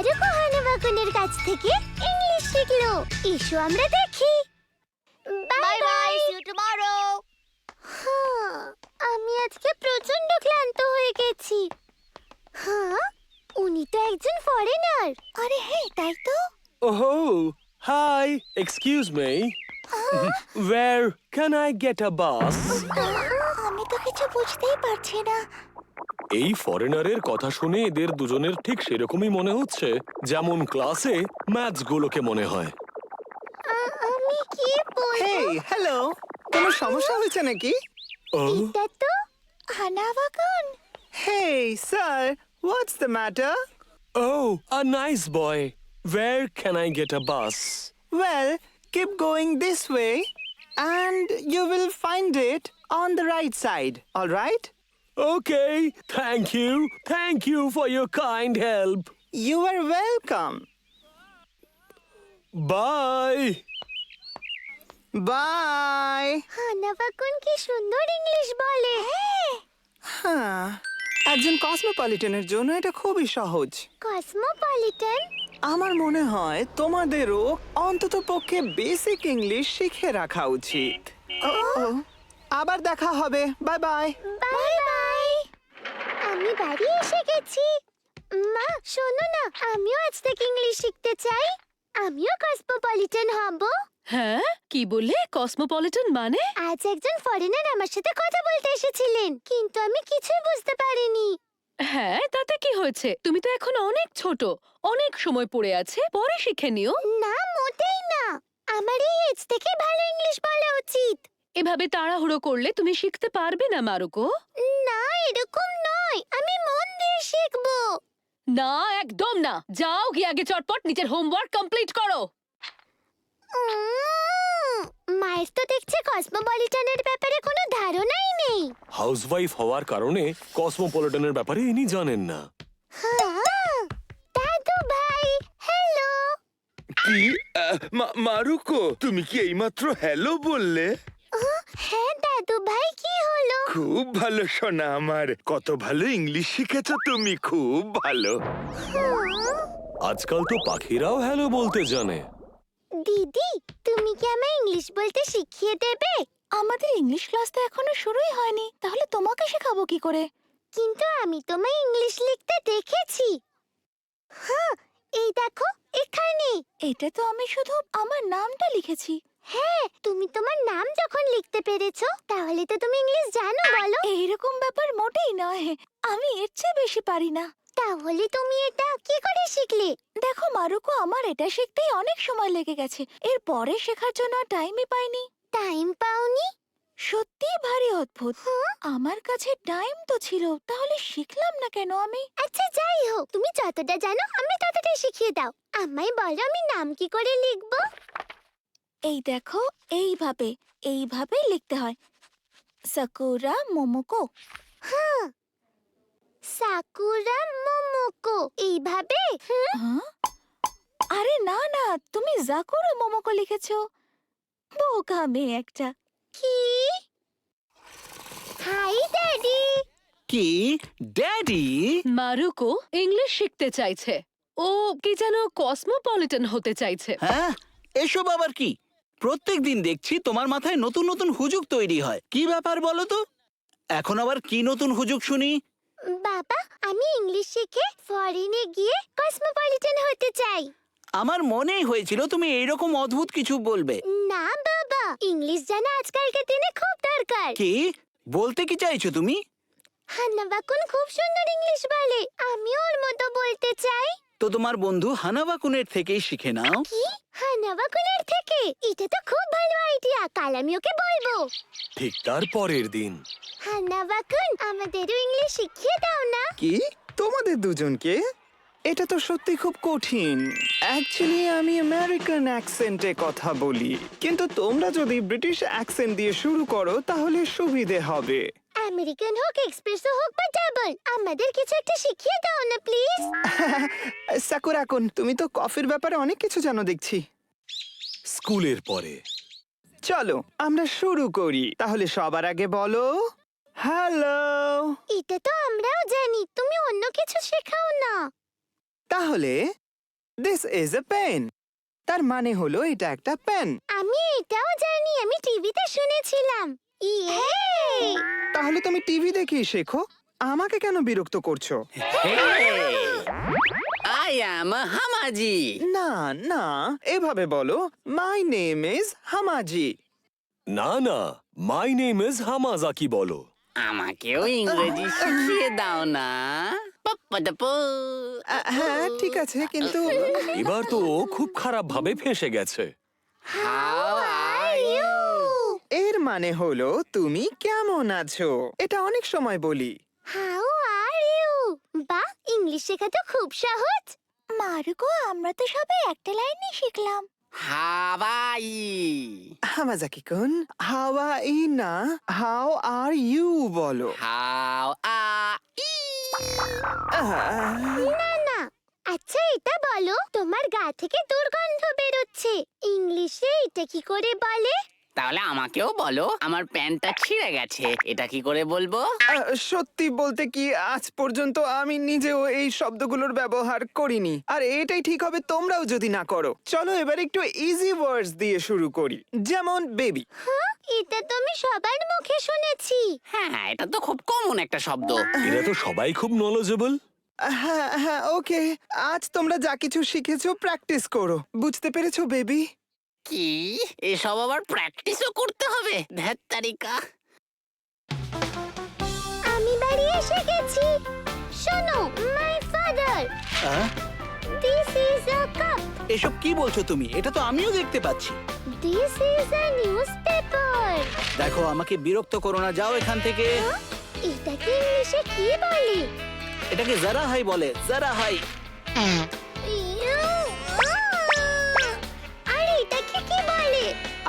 মারুকো হানাবাকুনের কাছ থেকে ইংলিশ শিখলো। এসো আমরা দেখি। Bye bye see you tomorrow আমি আজকে প্রচণ্ড ক্লান্ত হয়ে গেছি। হ্যাঁ উনি তো একজন ফরেনার আরে হ্যাঁ তাই তো। Oh, hi. Excuse me. Where can I get a bus? আমি তো কিছু বুঝতেই পারছি না। এই ফরেনারের কথা শুনে এদের দুজনের ঠিক সেরকমই মনে হচ্ছে যেমন ক্লাসে ম্যাথস গুলোকে মনে হয়। আ- আমি কি বলব? হেই হ্যালো কোনো সমস্যা হয়েছে নাকি? এটা তো হানাবাকুন hey sir what's the matter oh, a nice boy. Where can I get a bus? Well keep going this way and you will find it on the right side alright Okay, thank you. Thank you for your kind help. You are welcome Bye. Bye. Bye হানাবাকুন কি সুন্দর English বলে। হ্যাঁ। হ্যাঁ একজন কসমোপলিটনের জন্য এটা খুবই সহজ। কসমোপলিটন আমার মনে হয় তোমাদেরও অন্তত পক্ষে বেসিক ইংলিশ শিখে রাখা উচিত। ও, ও, আবার দেখা হবে। বাই বাই বাই বাই আমি বাড়ি এসে গেছি। মা শোনো না আমিও আজ থেকে ইংলিশ শিখতে চাই। আমিও কসমোপলিটন হব। হ্যাঁ কি বললে? কসমোপলিটন মানে? আজ একজন ফরেনার আমার সাথে কথা বলতে এসেছিলেন কিন্তু আমি কিছুই বুঝতে পারিনি। হ্যাঁ তাতে কি হয়েছে? তুমি তো এখন অনেক ছোট অনেক সময় পড়ে আছে পরে শিখে নিও। না মোটেই না। আমার এই এজ থেকে ভালো ইংলিশ বলা উচিত। এভাবে তাড়াহুড়ো করলে তুমি শিখতে পারবে না মারুকো। না এরকম নয়। আমি মন দিয়ে শিখব। না একদম না। যাও গিয়ে আগে চটপট নিজের হোমওয়ার্ক কমপ্লিট করো। মায়ের তো দেখছে কসমোপলিটনের ব্যাপারে কোনো ধারণাই নেই। হাউসওয়াইফ হওয়ার কারণে কসমোপলিটনের ব্যাপারে ইনি জানেন না। হ্যাঁ, দাদু ভাই হ্যালো কি? আহ, মা- মারুকো তুমি কি এইমাত্র হ্যালো বললে? হ্যাঁ দাদু ভাই কি হলো? খুব ভালো শোনা আমার। কত ভালো ইংলিশ শিখেছো তুমি খুব ভালো। আজকাল তো পাখিরাও হ্যালো বলতে জানে। দিদি তুমি কি আমায় ইংলিশ বলতে শিখিয়ে দেবে? আমাদের ইংলিশ ক্লাস তো এখনও শুরুই হয়নি। তাহলে তোমাকে শেখাবো কি করে? কিন্তু আমি তোমায় ইংলিশ লিখতে দেখেছি। হ্যাঁ এই দেখো এখানে। এটা তো আমি শুধু আমার নামটা লিখেছি। হ্যাঁ তুমি তোমার নাম যখন লিখতে পেরেছ তাহলে তো তুমি ইংলিশ জানো বলো। এইরকম ব্যাপার মোটেই নয়। আমি এর চেয়ে বেশি পারি না। তাহলে তুমি এটা কি করে শিখলে? দেখো মারুকো আমার এটা শিখতেই অনেক সময় লেগে গেছে। এর পরে শেখার জন্য টাইমই পাইনি। টাইম পাওনি? সত্যিই ভারী অদ্ভুত। আমার কাছে টাইম তো ছিল তাহলে শিখলাম না কেন আমি? আচ্ছা যাই হোক তুমি যতটা জানো আমি ততটাই শিখিয়ে দাও। আমায় বলো আমি নাম কি করে লিখব? এই দেখো এইভাবে এইভাবে লিখতে হয়। Sakura Momoko. হ্যাঁ। Sakura Momoko. এইভাবে? হুম? হ্যাঁ? আরে না না তুমি জাকুরা মোমোকো লিখেছো। বোকা মেয়ে একটা। কি? Hi daddy. কি? ড্যাডি? মারুকো ইংলিশ শিখতে চাইছে। ও কি যেন কসমোপলিটন হতে চাইছে। হ্যাঁ? এসব আবার কি? প্রত্যেক দিন দেখছি তোমার মাথায় নতুন নতুন হুজুগ তৈরি হয়। কি ব্যাপার বলো তো? এখন আবার কি নতুন হুজুগ শুনি? বাবা আমি ইংলিশ শিখে ফরেনে গিয়ে কসমোপলিটন হতে চাই। আমার মনেই হয়েছিল তুমি এইরকম অদ্ভুত কিছু বলবে। না বাবা ইংলিশ জানা আজকালকার দিনে খুব দরকার। কি? বলতে কি চাইছো তুমি? হান্না বাকুন খুব সুন্দর ইংলিশ বলে আমি ওর মতো বলতে চাই। তো তোমার বন্ধু হানাবাকুনের থেকেই শিখে নাও। কি? হান্না বাকুনের থেকে? এটা তো খুব ভালো আইডিয়া কাল আমি ওকে বলব। ঠিক তার পরের দিন। হান্না বাকুন আমাদেরও ইংলিশ শিখিয়ে দাও না। কি? তোমাদের দুজনকে? এটা তো সত্যি খুব কঠিন। অ্যাকচুয়ালি আমি আমেরিকান অ্যাকসেন্টে কথা বলি। কিন্তু তোমরা যদি ব্রিটিশ অ্যাকসেন্ট দিয়ে শুরু করো তাহলে সুবিধে হবে। আমেরিকান হোক এক্সপ্রেসও হোক বা ডাবল আমাদের কিছু একটা শিখিয়ে দাও না প্লিজ। সাকুরাকুন তুমি তো কফির ব্যাপারে অনেক কিছু জানো দেখছি। স্কুলের পরে। চলো আমরা শুরু করি। তাহলে সবার আগে বলো হ্যালো। এটা তো আমরাও জানি তুমি অন্য কিছু শেখাও না। তাহলে দিস ইজ এ পেন তার মানে হলো এটা একটা পেন আমি এটাও জানি আমি টিভিতে শুনেছিলাম। ইয়ে! তাহলে তুমি টিভি দেখেই শেখো। আমাকে কেন বিরক্ত করছ? I am a না না এভাবে বলো। My name is Hamaji. না না মাই নেম ইজ হামাজাকি বলো। আমাকেও ইংরেজি শিখিয়ে দাও না। পাপ্পাদাপো। আ, হ্যাঁ ঠিক আছে কিন্তু এবার তো ও খুব খারাপ ভাবে ফেঁসে গেছে। How মানে হলো তুমি কেমন আছো? এটা অনেক সময় বলি। হাউ আর ইউ বা ইংলিশ শেখা তো খুব সহজ। মারুকো আমরা তো সবাই একটা লাইনই শিখলাম। হাওয়াই। হামাজাকি কুন হাওয়া ই না হাউ আর ইউ বলো। হাও আ ই আহ, না না আচ্ছা এটা বলো তোমার গা থেকে দুর্গন্ধ বেরোচ্ছে। ইংলিশে এটা কি করে বলে? তাহলে আমাকেও বলো আমার প্যান্টটা ছিঁড়ে গেছে। এটা কি করে বলব? আহ, সত্যি বলতে কি আজ পর্যন্ত আমি নিজেও এই শব্দগুলোর ব্যবহার করিনি। আর এটাই ঠিক হবে তোমরাও যদি না করো। চলো এবার একটু ইজি ওয়ার্ডস দিয়ে শুরু করি। যেমন বেবি হ্যাঁ এটা তো আমি সবার মুখে শুনেছি। হ্যাঁ এটা তো খুব কমন একটা শব্দ। এরা তো সবাই খুব নলেজেবল হ্যাঁ হ্যাঁ ওকে। আজ তোমরা যা কিছু শিখেছো প্র্যাকটিস করো। বুঝতে পেরেছ বেবি কি? এসব আবার প্র্যাকটিসও করতে হবে ধ্যাত তারিকা। আমি বাড়ি এসে গেছি। শোনো my father ah, this is a cup এসব কি বলছো তুমি? এটা তো আমিও দেখতে পাচ্ছি। This is a newspaper দেখো আমাকে বিরক্ত করো না যাও এখান থেকে। এটাকে ইংলিশে কি বলে? এটাকে জারা হাই বলে জারা হাই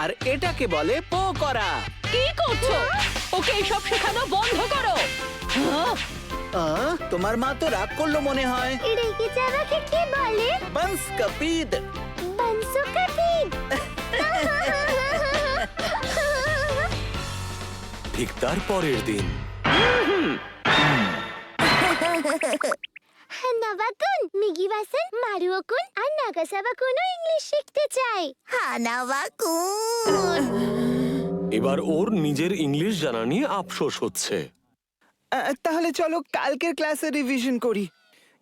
আর এটাকে বলে পো করা কি করছ? ওকে এসব শেখানো বন্ধ করো। হ্যাঁ? আহ, তোমার মা তো রাগ করল মনে হয়। রেগে যাওয়াকে কি বলে। কপিদ ঠিক তার পরের দিন। হানাবাকুন মিগিবাসন মারুওকুন আর নাগাসাবাকুনও ইংলিশ শিখতে চায় হানাওয়াকুন এবার ওর নিজের ইংলিশ জানা নিয়ে আফসোস হচ্ছে। আহ, তাহলে চলো কালকের ক্লাসে রিভিশন করি।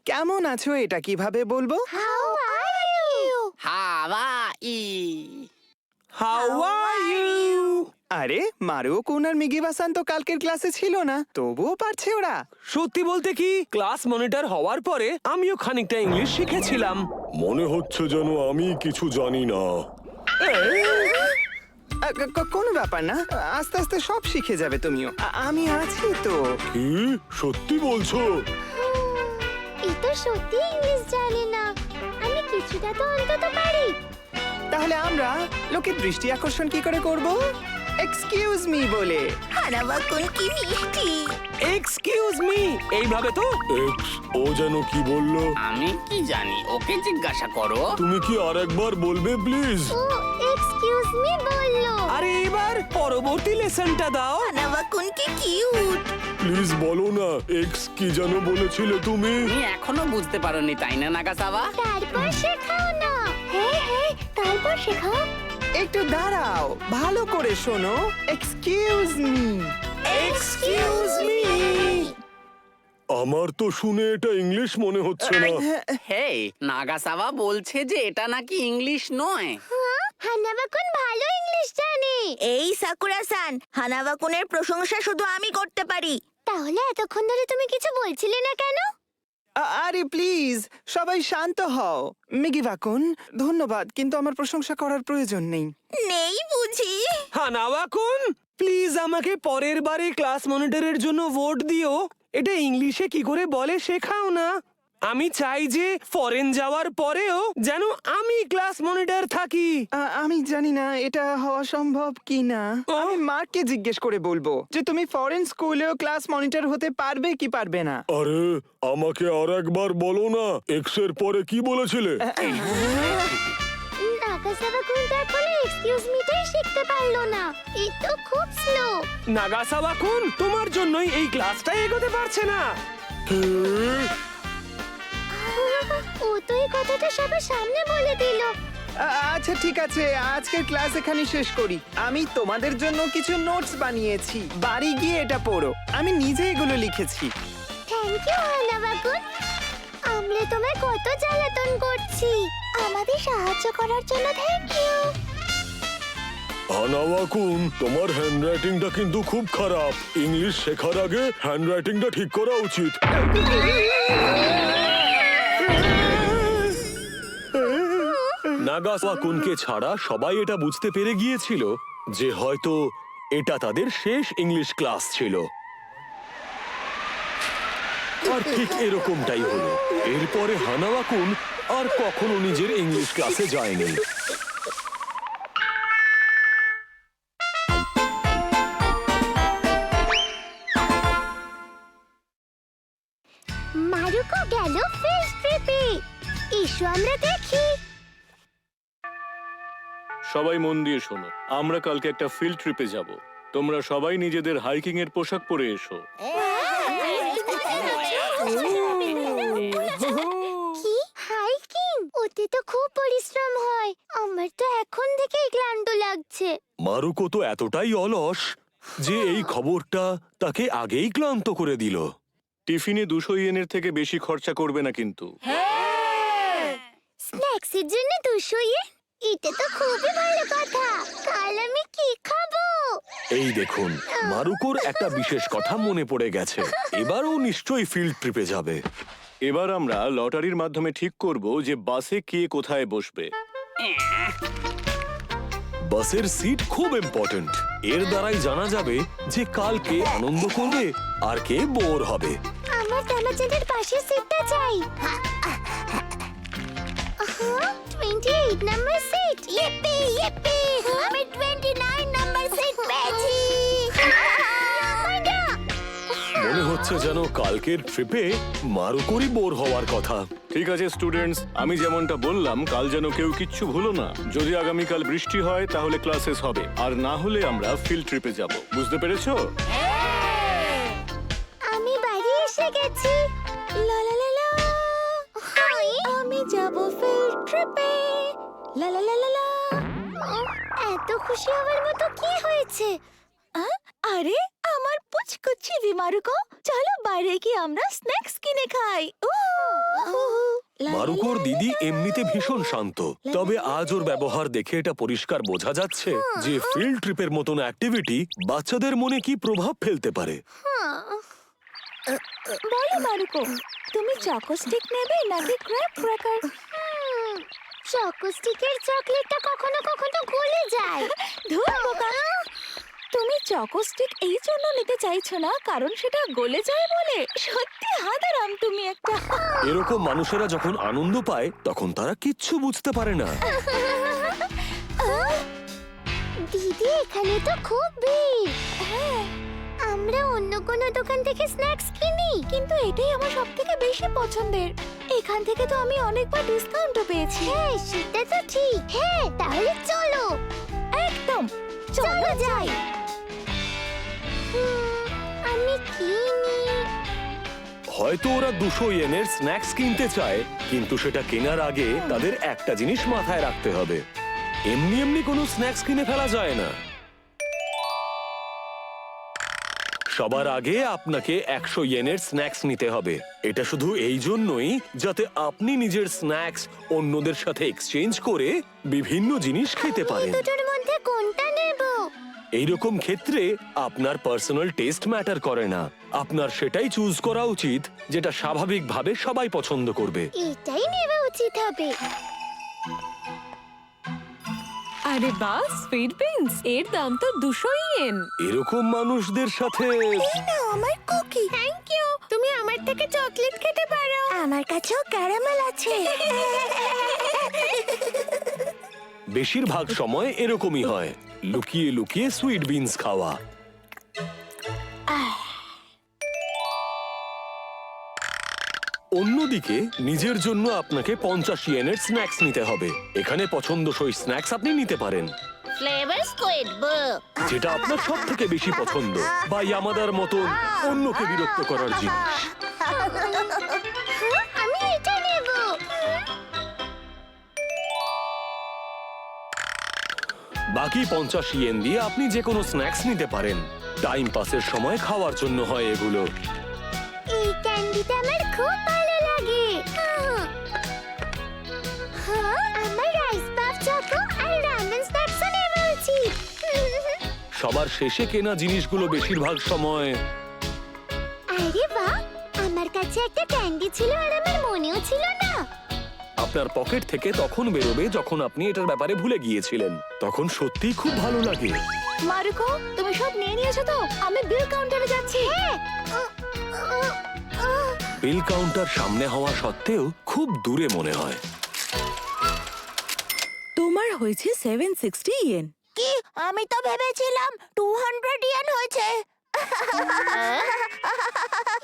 কেমন আছো এটা কীভাবে বলব? হাউ আর ইউ হাওয়াই হাউ আর মারুও কুন আর মিগি বাসান তো কালকের ক্লাসে ছিল না। তবুও পারছে ওরা। সত্যি বলতে কি ক্লাস মনিটর হওয়ার পরে আমিও খানিকটা ইংলিশ শিখেছিলাম। মনে হচ্ছে যেন আমি কিছু জানি না। আ, ক- ক- কোনো ব্যাপার না আস্তে আস্তে সব শিখে যাবে তুমিও। আ- আমি আছি তো। কি? সত্যি বলছো? তো সত্যি ইংলিশ জানে না। আমি কিছুটা তো অন্তত পারি। তাহলে আমরা লোকের দৃষ্টি আকর্ষণ কি করে করব? এক্সকিউজ মি বলে। হানাওয়াকুন কি মিষ্টি এক্সকিউজ মি এইভাবে তো? এক্স ও যেন কি বলল? আমি কি জানি ওকে জিজ্ঞাসা করো। তুমি কি আরেকবার বলবে প্লিজ ও এক্সকিউজ মি বলল। আরে এবার পরবর্তী লেসনটা দাও। হানাওয়াকুন কি কিউট প্লিজ বলো না এক্স কি যেন বলেছিলে তুমি? তুমি এখনও বুঝতে পারোনি তাই না নাগাসাবা তারপর শেখাও না। হ্যাঁ হ্যাঁ তারপর শেখাও। একটু দাঁড়াও ভালো করে শোনো। এক্সকিউজ মি এক্সকিউজ মি আমার তো শুনে এটা ইংলিশ মনে হচ্ছে না। হে নাগাসাবা বলছে যে এটা নাকি ইংলিশ নয়। হ্যাঁ হানাবাকুন ভালো ইংলিশ জানে। এই সাকুরা-সান হানাওয়াকুনের প্রশংসা শুধু আমি করতে পারি। তাহলে এতক্ষণ ধরে তুমি কিছু বলছিলে না কেন? আ- আরে প্লিজ সবাই শান্ত হও। মিগি ওয়াকুন ধন্যবাদ কিন্তু আমার প্রশংসা করার প্রয়োজন নেই। নেই বুঝি। হানাওয়াকুন প্লিজ আমাকে পরের বারে ক্লাস মনিটরের জন্য ভোট দিও। এটা ইংলিশে কি করে বলে শেখাও না। আমি চাই যে ফরেন যাওয়ার পরেও যেন আমি ক্লাস মনিটর থাকি। আ- আমি জানি না এটা হওয়া সম্ভব কি না আমি মার্ককে জিজ্ঞেস করে বলব যে তুমি ফরেন স্কুলেও ক্লাস মনিটর হতে পারবে কি পারবে না। আরে আমাকে আর একবার বলো না এক্সের পরে কি বলেছিলে? নাগাসাবাকুন তো এখনও এক্সকিউজ মিটাই শিখতে পারল না। এই তো খুব স্লো নাগাসাওয়াকুন তোমার জন্যই এই ক্লাসটা এগোতে পারছে না। ও তো কথাটা সবার সামনে বলে দিল। আচ্ছা ঠিক আছে। আজকের ক্লাস এখানে শেষ করি। আমি তোমাদের জন্য কিছু নোটস বানিয়েছি। বাড়ি গিয়ে এটা পড়ো। আমি নিজে এগুলো লিখেছি। থ্যাংক ইউ হানাবাকুন আমরা তোমায় কত জ্বালাতন করছি। আমাদের সাহায্য করার জন্য থ্যাংক ইউ হানাওয়াকুন তোমার হ্যান্ডরাইটিংটা কিন্তু খুব খারাপ। ইংলিশ শেখার আগে হ্যান্ডরাইটিংটা ঠিক করা উচিত। নাগাসাকুনকে ছাড়া সবাই এটা বুঝতে পেরে গিয়েছিল যে হয়তো এটা তাদের শেষ ইংলিশ ক্লাস ছিল। আর ঠিক এরকমটাই হলো। এরপরে হানাওয়াকুন আর কখনো নিজের ইংলিশ ক্লাসে যায়নি। আমরা দেখি। সবাই মন দিয়ে শোনো। আমরা কালকে একটা ফিল্ড ট্রিপে যাব। তোমরা সবাই নিজেদের হাইকিং এর পোশাক পরে এসো। কি? হাইকিং ওতে তো খুব পরিশ্রম হয়। আমার তো এখন থেকেই ক্লান্ত লাগছে। মারুকো তো এতটাই অলস যে এই খবরটা তাকে আগেই ক্লান্ত করে দিল। টিফিনে দুশো ইয়েনের থেকে বেশি খরচা করবে না কিন্তু। স্ন্যাক্সের জন্য দুশো ইয়ে? এটা তো খুবই ভালো কথা। কাল আমি কি খাব? এই দেখুন মারুকুর একটা বিশেষ কথা মনে পড়ে গেছে। এবারও নিশ্চয়ই ফিল্ড ট্রিপে যাবে। এবার আমরা লটারির মাধ্যমে ঠিক করব যে বাসে কে কোথায় বসবে। বাসের সিট খুব ইম্পর্ট্যান্ট এর দ্বারাই জানা যাবে যে কাল কে আনন্দ করবে আর কে বোর হবে। আমার দামাচাঁদের পাশের সিটটা চাই। হ্যাঁ 28 number seat! Yippee! Yippee! আমি 29 number seat পেয়েছি! মনে হচ্ছে যেন কালকের ট্রিপে মারুকরি বোর হওয়ার কথা। ঠিক আছে স্টুডেন্টস আমি যেমনটা বললাম কাল যেন কেউ কিচ্ছু ভুলো না। যদি আগামীকাল বৃষ্টি হয় তাহলে ক্লাসেস হবে। আর না হলে আমরা ফিল্ড ট্রিপে যাব। বুঝতে পেরেছ? হ্যাঁ। আমি বাড়ি এসে গেছি। আমি যাব ট্রিপে লা লা লা লা লা এত খুশি হওয়ার মতো কি হয়েছে? আরে আমার পুচকুচি বিমারুকো চলো বাইরে গিয়ে আমরা স্ন্যাক্স কিনে খাই। মারুকোর দিদি এমনিতে ভীষণ শান্ত। তবে আজ ওর ব্যবহার দেখে এটা পরিষ্কার বোঝা যাচ্ছে যে ফিল্ড ট্রিপের মতন অ্যাক্টিভিটি বাচ্চাদের মনে কি প্রভাব ফেলতে পারে। বলো মারুকো তুমি চকো স্টিক নেবে নাকি ক্র্যাব ক্র্যাকার চকো স্টিকের চকলেটটা কখনো কখনো গলে যায়। ধুর বোকা। তুমি চকো স্টিক এই জন্য নিতে চাইছো না কারণ সেটা গলে যায় বলে? সত্যি হাদারাম তুমি একটা। এরকম মানুষেরা যখন আনন্দ পায় তখন তারা কিচ্ছু বুঝতে পারে না। দিদি এখানে তো খুব ভিড়। হ্যাঁ। আমরা অন্য কোনো দোকান থেকে স্ন্যাক্স কিনি। কিন্তু এটাই আমার সব থেকে বেশি পছন্দের। এখান থেকে তো আমি অনেকবার ডিসকাউন্টও পেয়েছি। হ্যাঁ সেটা তো ঠিক। হ্যাঁ তাহলে চলো। একদম। চলো যাই। আমি কিনি। হয়তো ওরা দুশো ইয়েনের স্ন্যাক্স কিনতে চায় কিন্তু সেটা কেনার আগে তাদের একটা জিনিস মাথায় রাখতে হবে। এমনি এমনি কোনো স্ন্যাক্স কিনে ফেলা যায় না। সবার আগে আপনাকে একশো ইয়েনের স্ন্যাক্স নিতে হবে। এটা শুধু এই জন্যই যাতে আপনি নিজের স্ন্যাক্স অন্যদের সাথে এক্সচেঞ্জ করে বিভিন্ন জিনিস খেতে পারেন। দুটোর মধ্যে কোনটা নেব? এইরকম ক্ষেত্রে আপনার পার্সোনাল টেস্ট ম্যাটার করে না। আপনার সেটাই চুজ করা উচিত যেটা স্বাভাবিকভাবে সবাই পছন্দ করবে। এটাই নেওয়া উচিত হবে। আরে বাস সুইট বিনস এর দাম তো দুশো ইয়েন এরকম মানুষদের সাথে নাও আমার কুকি। থ্যাংক ইউ তুমি আমার থেকে চকলেট খেতে পারো। আমার কাছেও ক্যারামেল আছে। বেশিরভাগ সময় এরকমই হয়। লুকিয়ে লুকিয়ে সুইট বিনস খাওয়া। অন্যদিকে নিজের জন্য আপনাকে পঞ্চাশ ইয়েনের স্ন্যাক্স নিতে হবে। এখানে পছন্দসই স্ন্যাক্স আপনি নিতে পারেন। যেটা আপনার সব থেকে বেশি পছন্দ বা ইয়ামাদার মতন অন্যকে বিরক্ত করার জিনিস। বাকি পঞ্চাশ ইয়েন দিয়ে আপনি যে কোনো স্ন্যাক্স নিতে পারেন। টাইম পাসের সময় খাওয়ার জন্য হয় এগুলো। এই ক্যান্ডিটা আমার খুব সবার শেষে কেনা জিনিসগুলো বেশিরভাগ সময় আরে বাহ আমার কাছে একটা ক্যান্ডি ছিল আর আমার মনেও ছিল না। আপনার পকেট থেকে তখন বেরোবে যখন আপনি এটার ব্যাপারে ভুলে গিয়েছিলেন। তখন সত্যিই খুব ভালো লাগে। মারুকো তুমি সব নিয়ে নিয়েছো তো? আমি বিল কাউন্টারে যাচ্ছি। হ্যাঁ। বিল কাউন্টার সামনে হওয়া সত্ত্বেও খুব দূরে মনে হয়। তোমার হয়েছে সেভেন সিক্সটি ইয়েন কি? আমি তো ভেবেছিলাম টু হান্ড্রেড ইয়েন হয়েছে।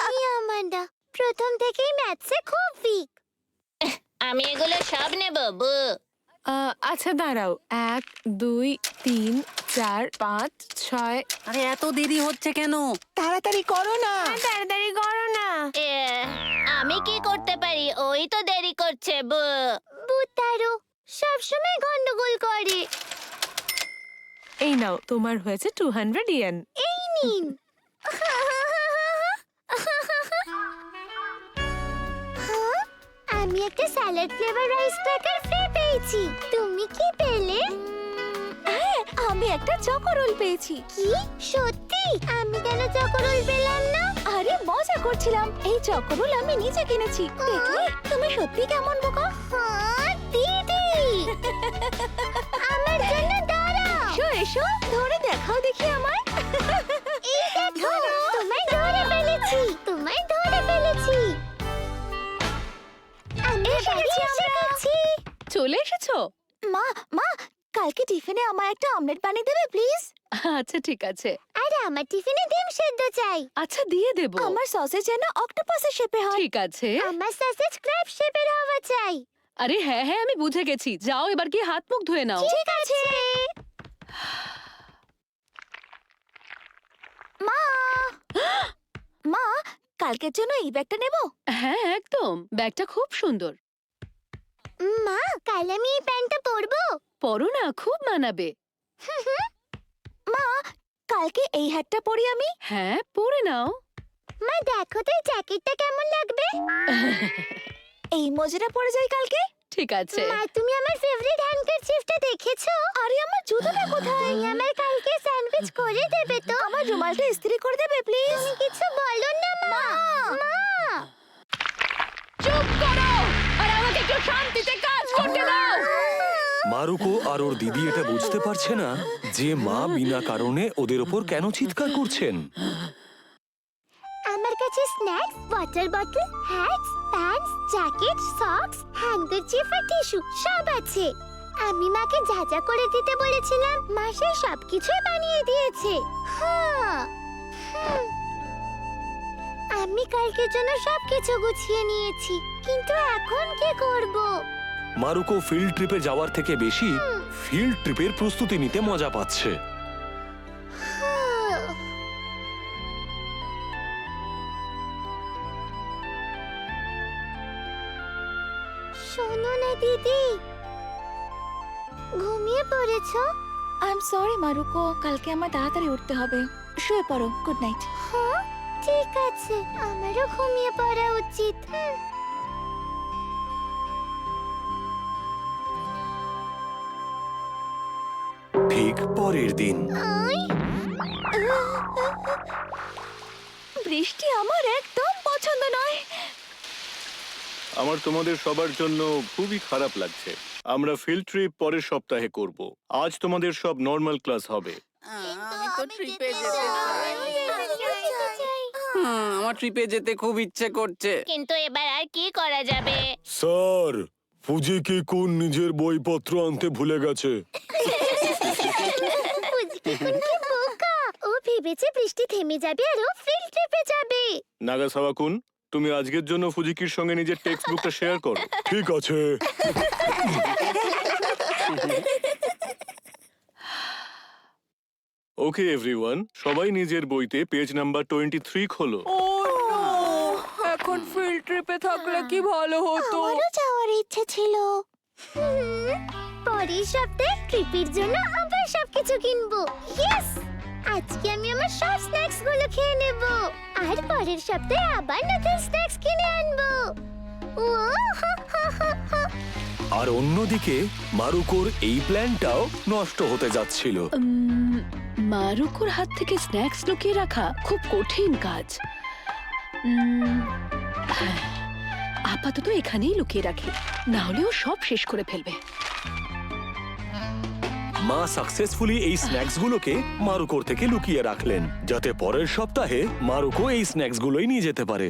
এই আমান্ডা প্রথম থেকেই ম্যাথসে খুব উইক আমি এগুলো সব নেব বু। আহ, আচ্ছা দাঁড়াও। এক দুই তিন চার পাঁচ ছয়। আরে এত দেরি হচ্ছে কেন? তাড়াতাড়ি করো না। তাড়াতাড়ি করো না। এ, আমি কি করতে পারি? ওই তো দেরি করছে বু। বুতারো সবসময় গন্ডগোল করে। এই নাও তোমার হয়েছে টু হান্ড্রেড ইয়েন এই নিন। হ্যাঁ, আমি একটা salad flavour rice cracker free পেয়েছি। তুমি কি পেলে? হ্যাঁ আমি একটা চকোরোল পেয়েছি। কি? সত্যি? আমি কেন চকোরোল পেলাম না? আরে মজা করছিলাম। এই চকোরোল আমি নিজে কিনেছি। দেখলে তুমি সত্যি কেমন বোকা? হ্যাঁ, দিদি। আমার জন্য এসো এসো ধরে দেখাও দেখি আমায়। এই দেখো তোমায় ধরে ফেলেছি তোমায় ধরে ফেলেছি। আমি বাড়ি এসে গেছি। চলে এসেছ? মা মা কালকে টিফিনে আমায় একটা অমলেট বানিয়ে দেবে প্লিজ? আচ্ছা ঠিক আছে। আর আমার টিফিনে ডিম সেদ্ধ চাই। আচ্ছা দিয়ে দেবো। আমার সসেজ যেন অক্টোপাসের শেপে হয়। ঠিক আছে। আমার সসেজ ক্র্যাব শেপের হওয়া চাই। আরে হ্যাঁ হ্যাঁ আমি বুঝে গেছি। যাও এবার কি হাত মুখ ধুয়ে নাও। ঠিক আছে। মা! মা কালকের জন্য এই ব্যাগটা নেব? হ্যাঁ একদম। ব্যাগটা খুব সুন্দর। মা কাল আমি এই প্যান্টটা পরবো। পরো না খুব মানাবে। মা কালকে এই হ্যাটটা পরি আমি? হ্যাঁ পরে নাও। মা দেখো তো এই জ্যাকেটটা কেমন লাগবে। এই মোজাটা পরে যাই কালকে? ঠিক আছে। মা তুমি আমার ফেভারিট হ্যান্ডকারচিফটা দেখেছ? আরে আমার জুতোটা কোথায়? তুমি আমার কালকে স্যান্ডউইচ করে দেবে তো। আমার রুমালটা ইস্ত্রি করে দেবে প্লিজ তুমি কিছু বলো না মা। মা। চুপ করো আর আমাকে একটু শান্তিতে কাজ করতে দাও। মারুকো আর ওর দিদি এটা বুঝতে পারছে না যে মা বিনা কারণে ওদের ওপর কেন চিৎকার করছেন। Water bottle hats pants jacket socks handkerchief আর টিস্যু সব আছে। আমি মাকে যা যা করে দিতে বলেছিলাম মা সেই সব কিছুই বানিয়ে দিয়েছে। হ্যাঁ হুম। আমি কালকের জন্য সবকিছু গুছিয়ে নিয়েছি কিন্তু এখন কি করব? মারুকো ফিল্ড ট্রিপে যাওয়ার থেকে বেশি ফিল্ড ট্রিপের প্রস্তুতি নিতে মজা পাচ্ছে। সরি মারুকো কালকে আমার তাড়াতাড়ি উঠতে হবে। শুয়ে পড়ো গুড নাইট হ্যাঁ ঠিক আছে আমারও ঘুমিয়ে পড়া উচিত। ঠিক পরের দিন। আই, বৃষ্টি আমার একদম পছন্দ নয়। আমার তোমাদের সবার জন্য খুবই খারাপ লাগছে। আমরা ফিল্ড ট্রিপ পরের সপ্তাহে করব। আজ তোমাদের সব নর্মাল ক্লাস হবে। আমি তো ট্রিপে যেতে চাই। আমার ট্রিপে যেতে খুব ইচ্ছে করছে। কিন্তু এবার আর কি করা যাবে? স্যার ফুজিকি কোন নিজের বইপত্র আনতে ভুলে গেছে? বোকা? ও ভেবেছে বৃষ্টি থেমে যাবে আর ও ফিল্ড ট্রিপে যাবে। নাগাসাওয়া কুন তুমি আজকের জন্য ফুজিকির সঙ্গে নিজের টেক্সট বুকটা শেয়ার করো। ঠিক আছে। ওকে এভরিওয়ান সবাই নিজের বইতে পেজ নাম্বার টোয়েন্টি থ্রি খোলো এখন ফিল্ড ট্রিপে থাকলে কি ভালো হতো? আমারও যাওয়ার ইচ্ছে ছিল। হুম, পরের সপ্তাহে ট্রিপের জন্য আবার সব কিছু কিনবো। ইয়েস আজকে আমি আমার সব স্ন্যাক্সগুলো খেয়ে নেব। আর পরের সপ্তাহে আবার নতুন স্ন্যাক্স কিনে আনব। ও হা হা হা হা আর অন্যদিকে মারুকোর এই প্ল্যানটাও নষ্ট হতে যাচ্ছিল। উম, মারুকোর হাত থেকে স্ন্যাক্স লুকিয়ে রাখা খুব কঠিন কাজ। উম, হ্যাঁ, আপাতত এখানেই লুকিয়ে রাখি। না হলেও সব শেষ করে ফেলবে। মা সাকসেসফুলি এই স্ন্যাক্সগুলোকে মারুকোর থেকে লুকিয়ে রাখলেন, যাতে পরের সপ্তাহে মারুকো এই স্ন্যাক্সগুলোই নিয়ে যেতে পারে।